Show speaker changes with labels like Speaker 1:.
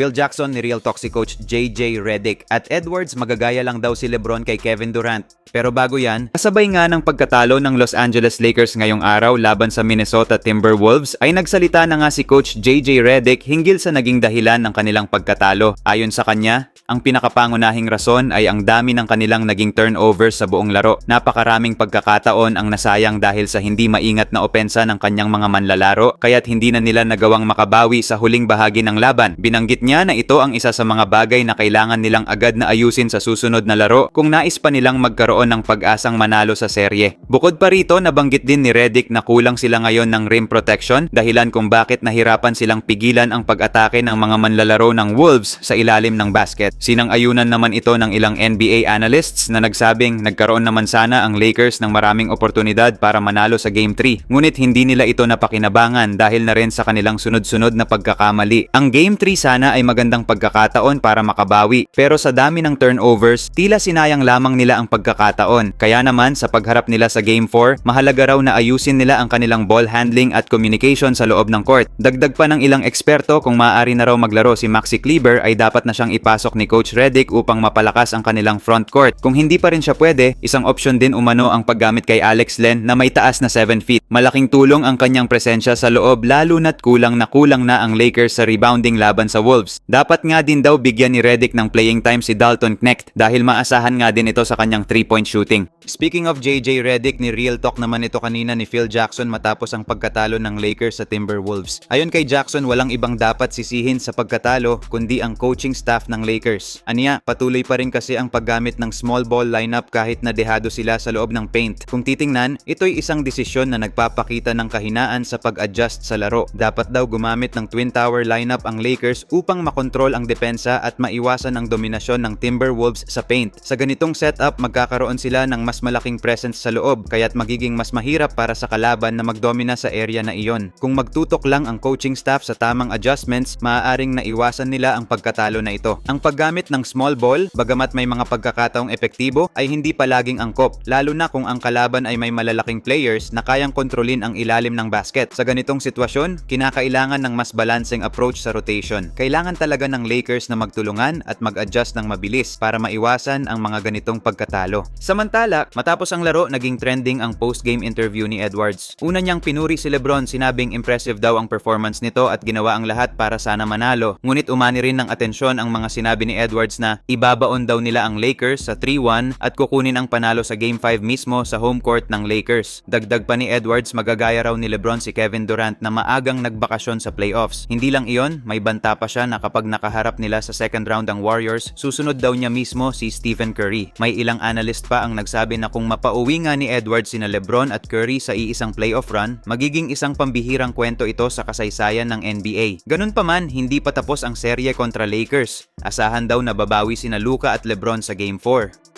Speaker 1: Phil Jackson ni Real Talk si Coach JJ Redick. At Edwards magagaya lang daw si Lebron kay Kevin Durant. Pero bago yan, kasabay nga ng pagkatalo ng Los Angeles Lakers ngayong araw laban sa Minnesota Timberwolves ay nagsalita na nga si Coach JJ Redick hinggil sa naging dahilan ng kanilang pagkatalo. Ayon sa kanya, ang pinakapangunahing rason ay ang dami ng kanilang naging turnovers sa buong laro. Napakaraming pagkakataon ang nasayang dahil sa hindi maingat na opensa ng kanyang mga manlalaro kaya't hindi na nila nagawang makabawi sa huling bahagi ng laban. Binanggit niya na ito ang isa sa mga bagay na kailangan nilang agad na ayusin sa susunod na laro kung nais pa nilang magkaroon ng pag-asang manalo sa serye. Bukod pa rito, nabanggit din ni Redick na kulang sila ngayon ng rim protection dahilan kung bakit nahirapan silang pigilan ang pag-atake ng mga manlalaro ng Wolves sa ilalim ng basket. Sinang-ayunan naman ito ng ilang NBA analysts na nagsabing nagkaroon naman sana ang Lakers ng maraming oportunidad para manalo sa Game 3. Ngunit hindi nila ito napakinabangan dahil na rin sa kanilang sunod-sunod na pagkakamali. Ang Game 3 sana ay magandang pagkakataon para makabawi pero sa dami ng turnovers, tila sinayang lamang nila ang pagkakataon. Kaya naman sa pagharap nila sa Game 4, mahalaga raw na ayusin nila ang kanilang ball handling at communication sa loob ng court. Dagdag pa ng ilang eksperto kung maaari na raw maglaro si Maxi Kleber ay dapat na siyang ipasok ni Coach Redick upang mapalakas ang kanilang front court. Kung hindi pa rin siya pwede, isang option din umano ang paggamit kay Alex Len na may taas na 7 feet. Malaking tulong ang kanyang presensya sa loob lalo na't kulang na kulang na ang Lakers sa rebounding laban sa Wolves. Dapat nga din daw bigyan ni Redick ng playing time si Dalton Knecht dahil maasahan nga din ito sa kanyang 3-point shooting. Speaking of JJ Redick, ni Real Talk naman ito kanina ni Phil Jackson matapos ang pagkatalo ng Lakers sa Timberwolves. Ayon kay Jackson, walang ibang dapat sisihin sa pagkatalo kundi ang coaching staff ng Lakers. Aniya, patuloy pa rin kasi ang paggamit ng small ball lineup kahit na dehado sila sa loob ng paint. Kung titingnan, ito'y isang desisyon na nagpapakita ng kahinaan sa pag-adjust sa laro. Dapat daw gumamit ng Twin Tower lineup ang Lakers upang makontrol ang depensa at maiwasan ang dominasyon ng Timberwolves sa paint. Sa ganitong setup, magkakaroon sila ng mas malaking presence sa loob kaya't magiging mas mahirap para sa kalaban na magdomina sa area na iyon. Kung magtutok lang ang coaching staff sa tamang adjustments, maaaring naiwasan nila ang pagkatalo na ito. Ang paggamit ng small ball, bagamat may mga pagkakataong epektibo, ay hindi palaging angkop, lalo na kung ang kalaban ay may malalaking players na kayang kontrolin ang ilalim ng basket. Sa ganitong sitwasyon, kinakailangan ng mas balancing approach sa rotation. Kailangan talaga ng Lakers na magtulungan at mag-adjust ng mabilis para maiwasan ang mga ganitong pagkatalo. Samantala, matapos ang laro, naging trending ang post-game interview ni Edwards. Una niyang pinuri si Lebron, sinabing impressive daw ang performance nito at ginawa ang lahat para sana manalo. Ngunit umani rin ng atensyon ang mga sinabi ni Edwards na ibabaon daw nila ang Lakers sa 3-1 at kukunin ang panalo sa Game 5 mismo sa home court ng Lakers. Dagdag pa ni Edwards, magagaya raw ni Lebron si Kevin Durant na maagang nagbakasyon sa playoffs. Hindi lang iyon, may banta pa siya na kapag nakaharap nila sa second round ang Warriors, susunod daw niya mismo si Stephen Curry. May ilang analyst pa ang nagsabi na kung mapauwi nga ni Edwards sina Lebron at Curry sa iisang playoff run, magiging isang pambihirang kwento ito sa kasaysayan ng NBA. Ganun pa man, hindi pa tapos ang serye kontra Lakers. Asahan daw na babawi sina Luka at Lebron sa Game 4.